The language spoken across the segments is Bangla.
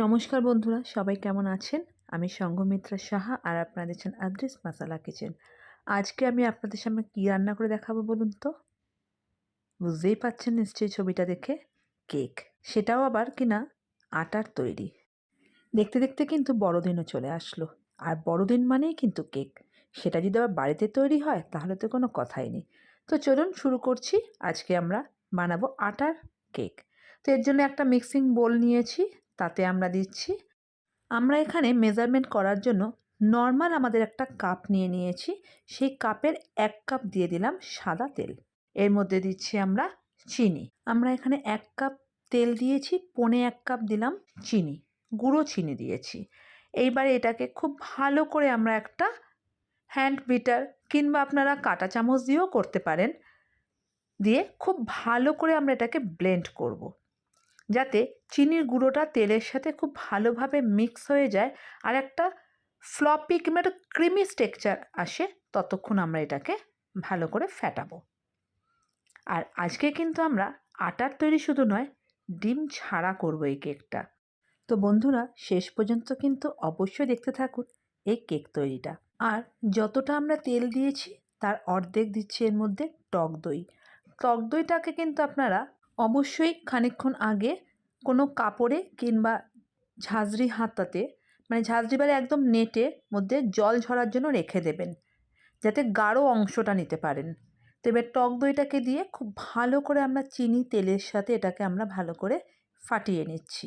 নমস্কার বন্ধুরা, সবাই কেমন আছেন? আমি সঙ্গমিত্রা সাহা আর আপনারা দেখছেন আদ্রিস মাসালা কিচেন। আজকে আমি আপনাদের সামনে কী রান্না করে দেখাবো বলুন তো? বুঝতেই পাচ্ছেন নিশ্চয়ই ছবিটা দেখে? কেক, সেটাও আবার কিনা আটার তৈরি। দেখতে দেখতে কিন্তু বড়দিনও চলে আসলো। আর বড়দিন মানেই কিন্তু কেক। সেটা যদি আবার বাড়িতে তৈরি হয়, তাহলে তো কোনো কথাই নেই। তো চলুন শুরু করছি। আজকে আমরা বানাবো আটার কেক। তো এর জন্য একটা মিক্সিং বোল নিয়েছি। তাতে আমরা দিচ্ছি। আমরা এখানে মেজারমেন্ট করার জন্য নর্মাল আমাদের একটা কাপ নিয়ে নিয়েছি। সেই কাপের এক কাপ দিয়ে দিলাম সাদা তেল। এর মধ্যে দিচ্ছি আমরা চিনি। আমরা এখানে এক কাপ তেল দিয়েছি, পনে এক কাপ দিলাম চিনি, গুঁড়ো চিনি দিয়েছি। এইবারে এটাকে খুব ভালো করে আমরা একটা হ্যান্ড বিটার কিংবা আপনারা কাঁটা চামচ দিয়েও করতে পারেন। দিয়ে খুব ভালো করে আমরা এটাকে ব্লেন্ড করব। যাতে চিনির গুঁড়োটা তেলের সাথে খুব ভালোভাবে মিক্স হয়ে যায় আর একটা ফ্লপি কিংবা একটা ক্রিমি স্ট্রেকচার আসে, ততক্ষণ আমরা এটাকে ভালো করে ফ্যাটাবো আর আজকে কিন্তু আমরা আটার তৈরি শুধু নয়, ডিম ছাড়া করব এই কেকটা। তো বন্ধুরা, শেষ পর্যন্ত কিন্তু অবশ্যই দেখতে থাকুন এই কেক তৈরিটা। আর যতটা আমরা তেল দিয়েছি, তার অর্ধেক দিচ্ছি এর মধ্যে টক দই। টক দইটাকে কিন্তু আপনারা অবশ্যই খানিকক্ষণ আগে কোনো কাপড়ে কিংবা ঝাঁঝরি হাতাতে মানে ঝাঁঝরি বারে একদম নেটে মধ্যে জল ঝরার জন্য রেখে দেবেন, যাতে গাঢ় অংশটা নিতে পারেন। তো এবার টক দইটাকে দিয়ে খুব ভালো করে আমরা চিনি তেলের সাথে এটাকে আমরা ভালো করে ফাটিয়ে নিচ্ছি,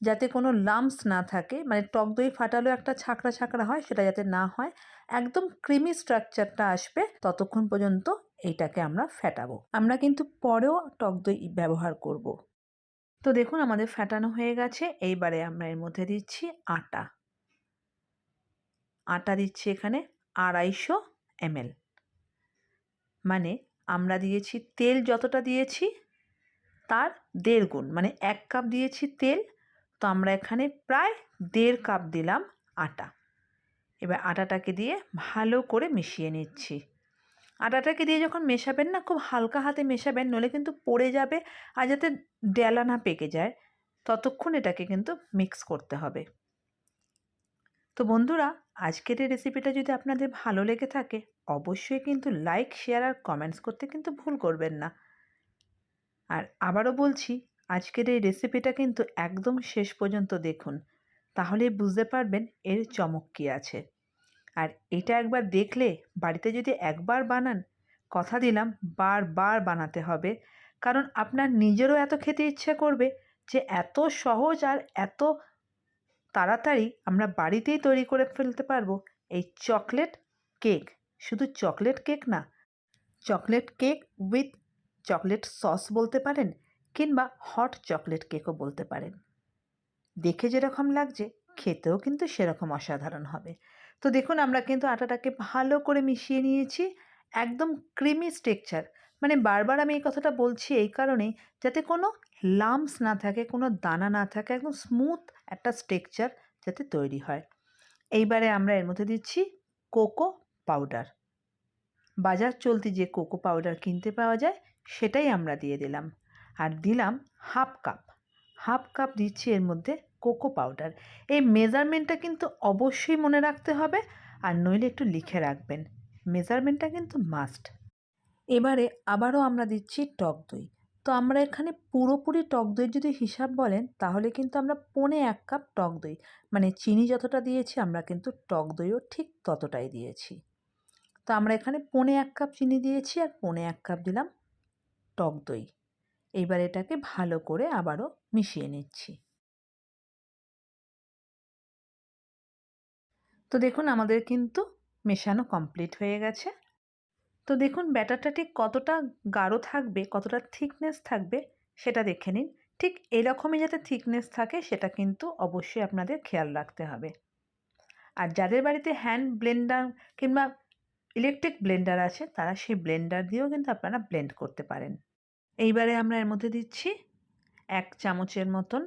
যাতে কোনো লাম্পস না থাকে। মানে টক দই ফাটালেও একটা ছাকড়া ছাকড়া হয়, সেটা যাতে না হয়। একদম ক্রিমি স্ট্রাকচারটা আসবে ততক্ষণ পর্যন্ত এইটাকে আমরা ফ্যাটাবো আমরা কিন্তু পরেও টক দই ব্যবহার করব। তো দেখুন আমাদের ফ্যাটানো হয়ে গেছে। এইবারে আমরা এর মধ্যে দিচ্ছি আটা। আটা দিচ্ছি এখানে আড়াইশো এমএল। মানে আমরা দিয়েছি তেল যতটা দিয়েছি তার দেড় গুণ। মানে এক কাপ দিয়েছি তেল। তো আমরা এখানে প্রায় দেড় কাপ দিলাম আটা। এবার আটাটাকে দিয়ে ভালো করে মিশিয়ে নিচ্ছি। আটাটাকে দিয়ে যখন মেশাবেন না, খুব হালকা হাতে মেশাবেন নলে কিন্তু পড়ে যাবে আর যাতে ডেলা না পেকে যায়, ততক্ষণ এটাকে কিন্তু মিক্স করতে হবে। তো বন্ধুরা, আজকের এই রেসিপিটা যদি আপনাদের ভালো লেগে থাকে, অবশ্যই কিন্তু লাইক, শেয়ার আর কমেন্টস করতে কিন্তু ভুল করবেন না। আর আবারও বলছি, আজকের এই রেসিপিটা কিন্তু একদম শেষ পর্যন্ত দেখুন তাহলে বুঝতে পারবেন এর চমক কী আছে। আর এটা একবার দেখলে বাড়িতে যদি একবার বানান, কথা দিলাম বারবার বানাতে হবে। কারণ আপনার নিজেরও এত খেতে ইচ্ছে করবে যে এত সহজ আর এত তাড়াতাড়ি আমরা বাড়িতেই তৈরি করে ফেলতে পারব। এই চকলেট কেক, শুধু চকলেট কেক না, chocolate cake with chocolate sauce বলতে পারেন কিংবা হট চকলেট কেকও বলতে পারেন। দেখে যেরকম লাগছে, খেতেও কিন্তু সেরকম অসাধারণ হবে। তো দেখুন, আমরা কিন্তু আটাটাকে ভালো করে মিশিয়ে নিয়েছি। একদম ক্রিমি স্ট্রেকচার মানে বারবার আমি এই কথাটা বলছি এই কারণে যাতে কোনো লাম্পস না থাকে, কোনো দানা না থাকে, একদম স্মুথ একটা স্ট্রেকচার যাতে তৈরি হয়। এইবারে আমরা এর মধ্যে দিচ্ছি কোকো পাউডার বাজার চলতি যে কোকো পাউডার কিনতে পাওয়া যায়, সেটাই আমরা দিয়ে দিলাম। আর দিলাম হাফ কাপ হাফ কাপ দিচ্ছি এর মধ্যে কোকো পাউডার। এই মেজারমেন্টটা কিন্তু অবশ্যই মনে রাখতে হবে আর নইলে একটু লিখে রাখবেন। মেজারমেন্টটা কিন্তু মাস্ট। এবারে আবারও আমরা দিচ্ছি টক দই। তো আমরা এখানে পুরোপুরি টক দই যদি হিসাব বলেন, তাহলে কিন্তু আমরা পনে এক কাপ টক দই মানে চিনি যতটা দিয়েছি আমরা কিন্তু টক দইও ঠিক ততটাই দিয়েছি। তো আমরা এখানে পনে এক কাপ চিনি দিয়েছি আর পনে এক কাপ দিলাম টক দই। এইবার এটাকে ভালো করে আবারও মিশিয়ে নিচ্ছি। তো দেখুন, আমাদের কিন্তু মেশানো কমপ্লিট হয়ে গেছে। তো দেখুন, ব্যাটারটা ঠিক কতটা গাঢ় থাকবে, কতটা থিকনেস থাকবে, সেটা দেখে নিন। ঠিক এরকমই যাতে থিকনেস থাকে, সেটা কিন্তু অবশ্যই আপনাদের খেয়াল রাখতে হবে। আর যাদের বাড়িতে হ্যান্ড ব্লেন্ডার কিংবা ইলেকট্রিক ব্লেন্ডার আছে, তারা সেই ব্লেন্ডার দিয়েও কিন্তু আপনারা ব্লেন্ড করতে পারেন। এইবারে আমরা এর মধ্যে দিচ্ছি এক চামচের মতন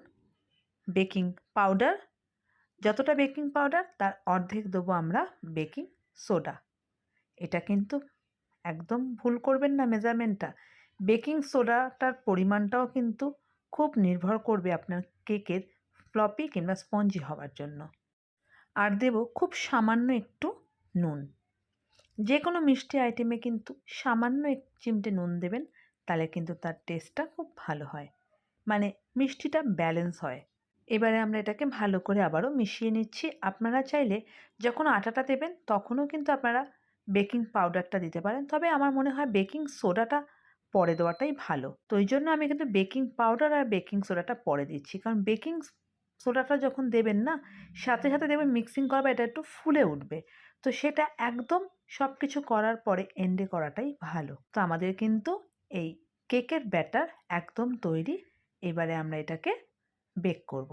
বেকিং পাউডার যতটা বেকিং পাউডার, তার অর্ধেক দেবো আমরা বেকিং সোডা। এটা কিন্তু একদম ভুল করবেন না মেজারমেন্টটা। বেকিং সোডাটার পরিমাণটাও কিন্তু খুব নির্ভর করবে আপনার কেকের ফ্লপি কিংবা স্পঞ্জি হওয়ার জন্য। আর দেব খুব সামান্য একটু নুন। যে কোনো মিষ্টি আইটেমে কিন্তু সামান্য এক চিমটে নুন দেবেন, তাহলে কিন্তু তার টেস্টটা খুব ভালো হয়। মানে মিষ্টিটা ব্যালেন্স হয়। এবারে আমরা এটাকে ভালো করে আবারও মিশিয়ে নিচ্ছি। আপনারা চাইলে যখন আটাটা দেবেন, তখনও কিন্তু আপনারা বেকিং পাউডারটা দিতে পারেন। তবে আমার মনে হয় বেকিং সোডাটা পরে দেওয়াটাই ভালো। তো ওই জন্য আমি কিন্তু বেকিং পাউডার আর বেকিং সোডাটা পরে দিচ্ছি। কারণ বেকিং সোডাটা যখন দেবেন না, সাথে সাথে দেবেন মিক্সিং করবে এটা একটু ফুলে উঠবে। তো সেটা একদম সব কিছু করার পরে এন্ডে করাটাই ভালো। তো আমাদের কিন্তু এই কেকের ব্যাটার একদম তৈরি। এবারে আমরা এটাকে বেক করব।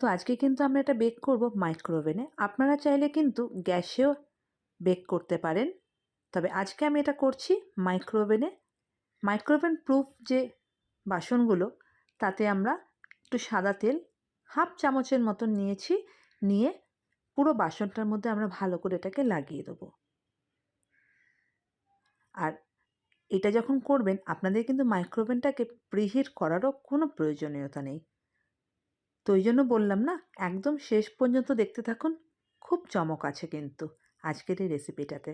তো আজকে কিন্তু আমরা এটা বেক করব মাইক্রোওভেনে আপনারা চাইলে কিন্তু গ্যাসেও বেক করতে পারেন। তবে আজকে আমি এটা করছি মাইক্রোওভেনে মাইক্রোওভেন প্রুফ যে বাসনগুলো, তাতে আমরা একটু সাদা তেল হাফ চামচের মতন নিয়েছি, নিয়ে পুরো বাসনটার মধ্যে আমরা ভালো করে এটাকে লাগিয়ে দেবো। আর এটা যখন করবেন, আপনাদের কিন্তু মাইক্রোওভেনটাকে প্রিহিট করারও কোনো প্রয়োজনীয়তা নেই। তো ওই জন্য বললাম না, একদম শেষ পর্যন্ত দেখতে থাকুন, খুব চমক আছে কিন্তু আজকের এই রেসিপিটাতে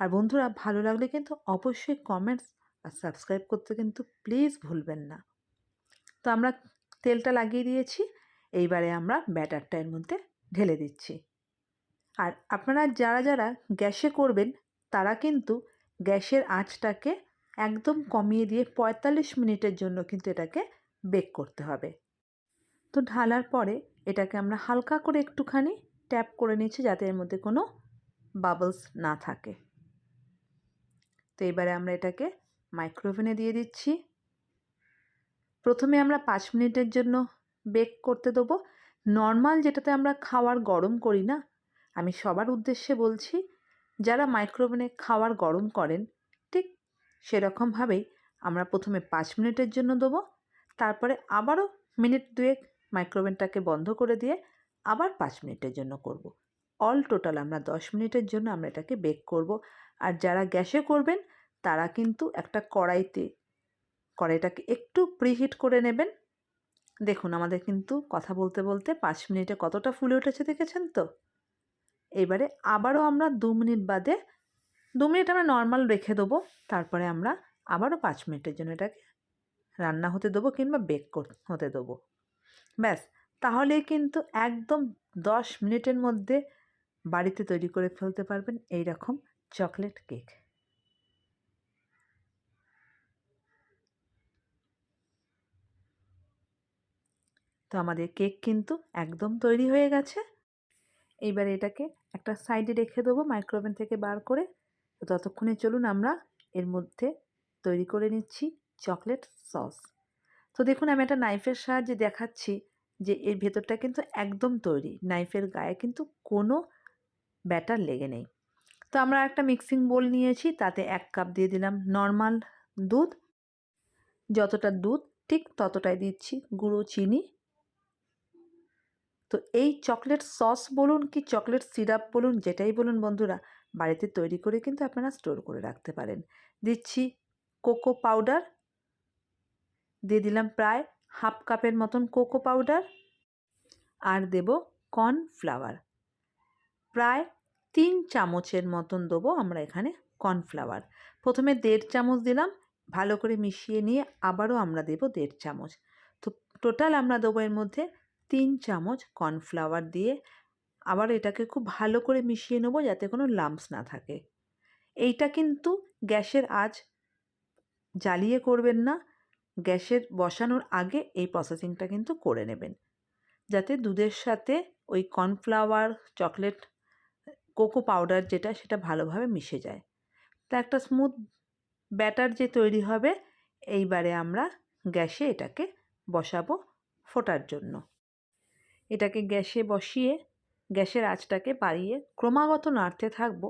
আর বন্ধুরা, ভালো লাগলে কিন্তু অবশ্যই কমেন্টস আর সাবস্ক্রাইব করতে কিন্তু প্লিজ ভুলবেন না। তো আমরা তেলটা লাগিয়ে দিয়েছি, এইবারে আমরা ব্যাটারটা এর মধ্যে ঢেলে দিচ্ছি। আর আপনারা যারা যারা গ্যাসে করবেন, তারা কিন্তু গ্যাসের আঁচটাকে একদম কমিয়ে দিয়ে পঁয়তাল্লিশ মিনিটের জন্য কিন্তু এটাকে বেক করতে হবে। তো ঢালার পরে এটাকে আমরা হালকা করে একটুখানি ট্যাপ করে নিচ্ছি যাতে এর মধ্যে কোনো বাবলস না থাকে। তো এবারে আমরা এটাকে মাইক্রোওভেনে দিয়ে দিচ্ছি। প্রথমে আমরা পাঁচ মিনিটের জন্য বেক করতে দেবো। নর্মাল যেটাতে আমরা খাওয়ার গরম করি না, আমি সবার উদ্দেশ্যে বলছি, যারা মাইক্রোওভেনে খাওয়ার গরম করেন, ঠিক সেরকমভাবেই আমরা প্রথমে পাঁচ মিনিটের জন্য দেবো, তারপরে আবারও মিনিট দুয়েক মাইক্রোওভেনটাকে বন্ধ করে দিয়ে আবার পাঁচ মিনিটের জন্য করব। অল টোটাল আমরা দশ মিনিটের জন্য আমরা এটাকে বেক করব। আর যারা গ্যাসে করবেন, তারা কিন্তু একটা কড়াইতে, কড়াইটাকে একটু প্রিহিট করে নেবেন। দেখুন, আমাদের কিন্তু কথা বলতে বলতে পাঁচ মিনিটে কতটা ফুলে উঠেছে দেখেছেন তো? এবারে আবারও আমরা দু মিনিট বাদে, দু মিনিট আমরা নর্মাল রেখে দেবো। তারপরে আমরা আবারও পাঁচ মিনিটের জন্য এটাকে রান্না হতে দেবো কিংবা বেক হতে দেবো। ব্যাস, তাহলে কিন্তু একদম দশ মিনিটের মধ্যে বাড়িতে তৈরি করে ফেলতে পারবেন এই রকম চকলেট কেক। তো আমাদের কেক কিন্তু একদম তৈরি হয়ে গেছে। এইবার এটাকে একটা সাইডে রেখে দেবো মাইক্রোওভেন থেকে বার করে। তো ততক্ষণে চলুন আমরা এর মধ্যে তৈরি করে নিচ্ছি চকলেট সস। তো দেখুন, আমি একটা নাইফের সাহায্যে দেখাচ্ছি যে এর ভেতরটা কিন্তু একদম তৈরি। নাইফের গায়ে কিন্তু কোনো ব্যাটার লেগে নেই। তো আমরা একটা মিক্সিং বোল নিয়েছি, তাতে এক কাপ দিয়ে দিলাম নর্মাল দুধ। যতটা দুধ, ঠিক ততটাই দিচ্ছি গুঁড়ো চিনি। তো এই চকলেট সস বলুন কি চকলেট সিরাপ বলুন, যেটাই বলুন বন্ধুরা, বাড়িতে তৈরি করে কিন্তু আপনারা স্টোর করে রাখতে পারেন। দিচ্ছি কোকো পাউডার দিয়ে দিলাম প্রায় হাফ কাপের মতন কোকো পাউডার আর দেব কর্নফ্লাওয়ার। প্রায় তিন চামচের মতন দেবো আমরা এখানে কর্নফ্লাওয়ার। প্রথমে দেড় চামচ দিলাম, ভালো করে মিশিয়ে নিয়ে আবারও আমরা দেব দেড় চামচ। তো টোটাল আমরা দেবো এর মধ্যে তিন চামচ কর্নফ্লাওয়ার দিয়ে আবার এটাকে খুব ভালো করে মিশিয়ে নেব যাতে কোনো লাম্পস না থাকে। এইটা কিন্তু গ্যাসের আজ জ্বালিয়ে করবেন না গ্যাসের বসানোর আগে এই প্রসেসিংটা কিন্তু করে নেবেন। যাতে দুধের সাথে ওই কর্নফ্লাওয়ার চকলেট কোকো পাউডার যেটা সেটা ভালোভাবে মিশে যায়। তা একটা স্মুথ ব্যাটার যে তৈরি হবে, এইবারে আমরা গ্যাসে এটাকে বসাবো ফোটার জন্য। এটাকে গ্যাসে বসিয়ে, গ্যাসের আঁচটাকে বাড়িয়ে ক্রমাগত নাড়তে থাকব,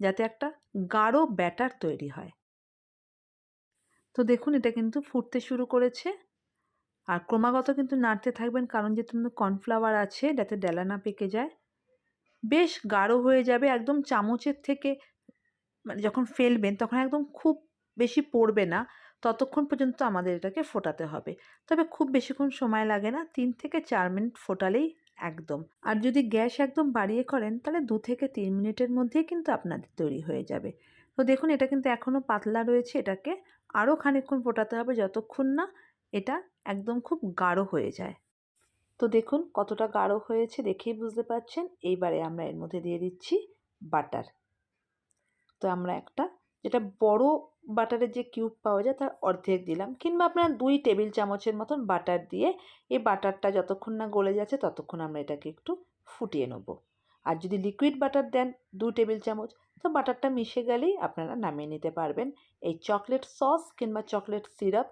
যাতে একটা গাঢ় ব্যাটার তৈরি হয়। তো দেখুন, এটা কিন্তু ফুটতে শুরু করেছে। আর ক্রমাগত কিন্তু নাড়তে থাকবেন, কারণ যেহেতু কর্নফ্লাওয়ার আছে, যাতে ডেলা না পেকে যায়। বেশ গাঢ় হয়ে যাবে, একদম চামচের থেকে মানে যখন ফেলবেন, তখন একদম খুব বেশি পড়বে না। ততক্ষণ পর্যন্ত আমাদের এটাকে ফোটাতে হবে। তবে খুব বেশিক্ষণ সময় লাগে না, তিন থেকে চার মিনিট ফোটালেই একদম। আর যদি গ্যাস একদম বাড়িয়ে করেন, তাহলে দু থেকে তিন মিনিটের মধ্যেই কিন্তু আপনাদের তৈরি হয়ে যাবে। তো দেখুন, এটা কিন্তু এখনও পাতলা রয়েছে এটাকে। আরও খানিকক্ষণ ফোটাতে হবে যতক্ষণ না এটা একদম খুব গাঢ় হয়ে যায়। তো দেখুন, কতটা গাঢ় হয়েছে দেখেই বুঝতে পারছেন। এইবারে আমরা এর মধ্যে দিয়ে দিচ্ছি বাটার। তো আমরা একটা, যেটা বড় বাটারের যে কিউব পাওয়া যায় তার অর্ধেক দিলাম। কিংবা আপনারা দুই টেবিল চামচের মতন বাটার দিয়ে এই বাটারটা যতক্ষণ না গলে যাচ্ছে ততক্ষণ আমরা এটাকে একটু ফুটিয়ে নেব। আর যদি লিকুইড বাটার দেন দু টেবিল চামচ তো বাটারটা মিশে গেলেই আপনারা নামিয়ে নিতে পারবেন। এই চকলেট সস কিংবা চকলেট সিরাপ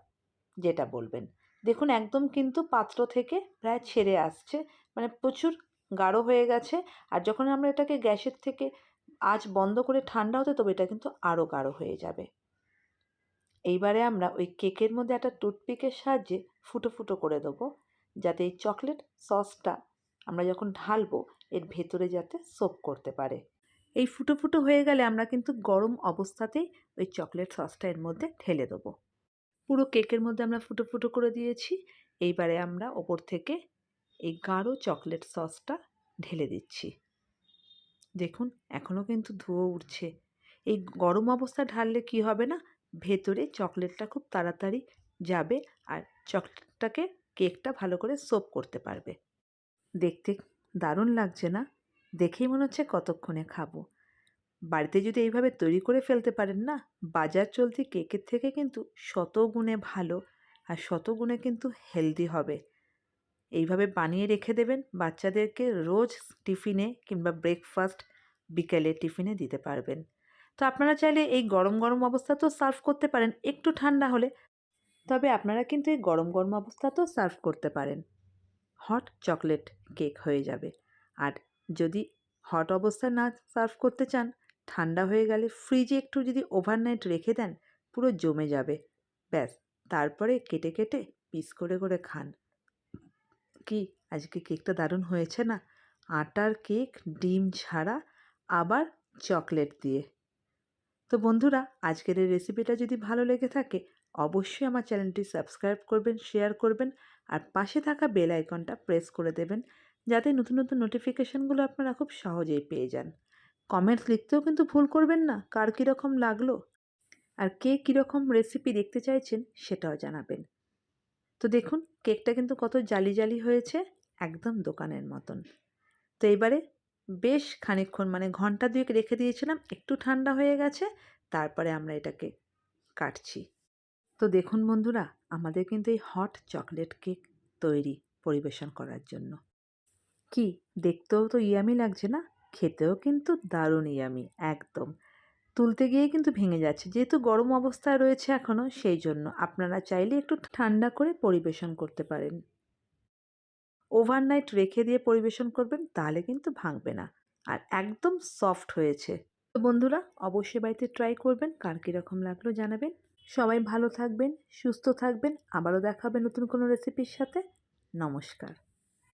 যেটা বলবেন। দেখুন, একদম কিন্তু পাত্র থেকে প্রায় ছেড়ে আসছে। মানে প্রচুর গাঢ় হয়ে গেছে। আর যখন আমরা এটাকে গ্যাসের থেকে আজ বন্ধ করে ঠান্ডা হতে তবে এটা কিন্তু আরও গাঢ় হয়ে যাবে। এইবারে আমরা ওই কেকের মধ্যে একটা টুথপিকের সাহায্যে ফুটো ফুটো করে দেবো। যাতে এই চকলেট সসটা আমরা যখন ঢালবো, এর ভেতরে যাতে সোপ করতে পারে। এই ফুটো ফুটো হয়ে গেলে আমরা কিন্তু গরম অবস্থাতেই ওই চকলেট সসটা এর মধ্যে ঢেলে দেবো। পুরো কেকের মধ্যে আমরা ফুটো ফুটো করে দিয়েছি। এইবারে আমরা ওপর থেকে এই গাঢ় চকলেট সসটা ঢেলে দিচ্ছি। দেখুন, এখনও কিন্তু ধুয়ো উঠছে। এই গরম অবস্থা ঢাললে কি হবে না? ভেতরে চকলেটটা খুব তাড়াতাড়ি যাবে আর চকলেটটাকে কেকটা ভালো করে সোপ করতে পারবে। দেখতে দারুণ লাগছে না? দেখেই মনে হচ্ছে কতক্ষণে খাব। বাড়িতে যদি এইভাবে তৈরি করে ফেলতে পারেন না, বাজার চলতি কেকের থেকে কিন্তু শত গুণে ভালো আর শত গুণে কিন্তু হেলদি হবে। এইভাবে বানিয়ে রেখে দেবেন, বাচ্চাদেরকে রোজ টিফিনে কিংবা ব্রেকফাস্ট বিকেলে টিফিনে দিতে পারবেন। তো আপনারা চাইলে এই গরম গরম অবস্থাতেও সার্ভ করতে পারেন, একটু ঠান্ডা হলে। তবে আপনারা কিন্তু এই গরম গরম অবস্থাতেও সার্ভ করতে পারেন। হট চকলেট কেক হয়ে যাবে। আর যদি হট অবস্থায় না সার্ভ করতে চান, ঠান্ডা হয়ে গেলে ফ্রিজে একটু যদি ওভারনাইট রেখে দেন, পুরো জমে যাবে। ব্যাস, তারপরে কেটে কেটে পিস করে করে খান। কি, আজকে কেকটা দারুণ হয়েছে না? আটার কেক, ডিম ছাড়া, আবার চকলেট দিয়ে। তো বন্ধুরা, আজকের এই রেসিপিটা যদি ভালো লেগে থাকে, অবশ্যই আমার চ্যানেলটি সাবস্ক্রাইব করবেন শেয়ার করবেন, আর পাশে থাকা বেল আইকনটা প্রেস করে দেবেন। যাতে নতুন নতুন নোটিফিকেশানগুলো আপনারা খুব সহজেই পেয়ে যান। কমেন্টস লিখতেও কিন্তু ভুল করবেন না, কার কীরকম লাগল আর কে কীরকম রেসিপি দেখতে চাইছেন সেটাও জানাবেন। তো দেখুন, কেকটা কিন্তু কত জালি জালি হয়েছে একদম দোকানের মতন। তো এবারে বেশ খানিকক্ষণ মানে ঘণ্টা দুয়েক রেখে দিয়েছিলাম, একটু ঠান্ডা হয়ে গেছে, তারপরে আমরা এটাকে কাটছি। তো দেখুন বন্ধুরা, আমাদের কিন্তু এই হট চকলেট কেক তৈরি পরিবেশন করার জন্য। কি? দেখতেও তো ইয়ামি লাগছে না? খেতেও কিন্তু দারুণ ইয়ামি, একদম। তুলতে গিয়ে কিন্তু ভেঙে যাচ্ছে। যেহেতু গরম অবস্থায় রয়েছে এখনও সেই জন্য আপনারা চাইলে একটু ঠান্ডা করে পরিবেশন করতে পারেন। ওভারনাইট রেখে দিয়ে পরিবেশন করবেন, তাহলে কিন্তু ভাঙবে না। আর একদম সফট হয়েছে। তো বন্ধুরা, অবশ্যই বাড়িতে ট্রাই করবেন, কার কীরকম লাগল জানাবেন। সবাই ভালো থাকবেন, সুস্থ থাকবেন। আবারও দেখাবেন নতুন কোনো রেসিপির সাথে। নমস্কার।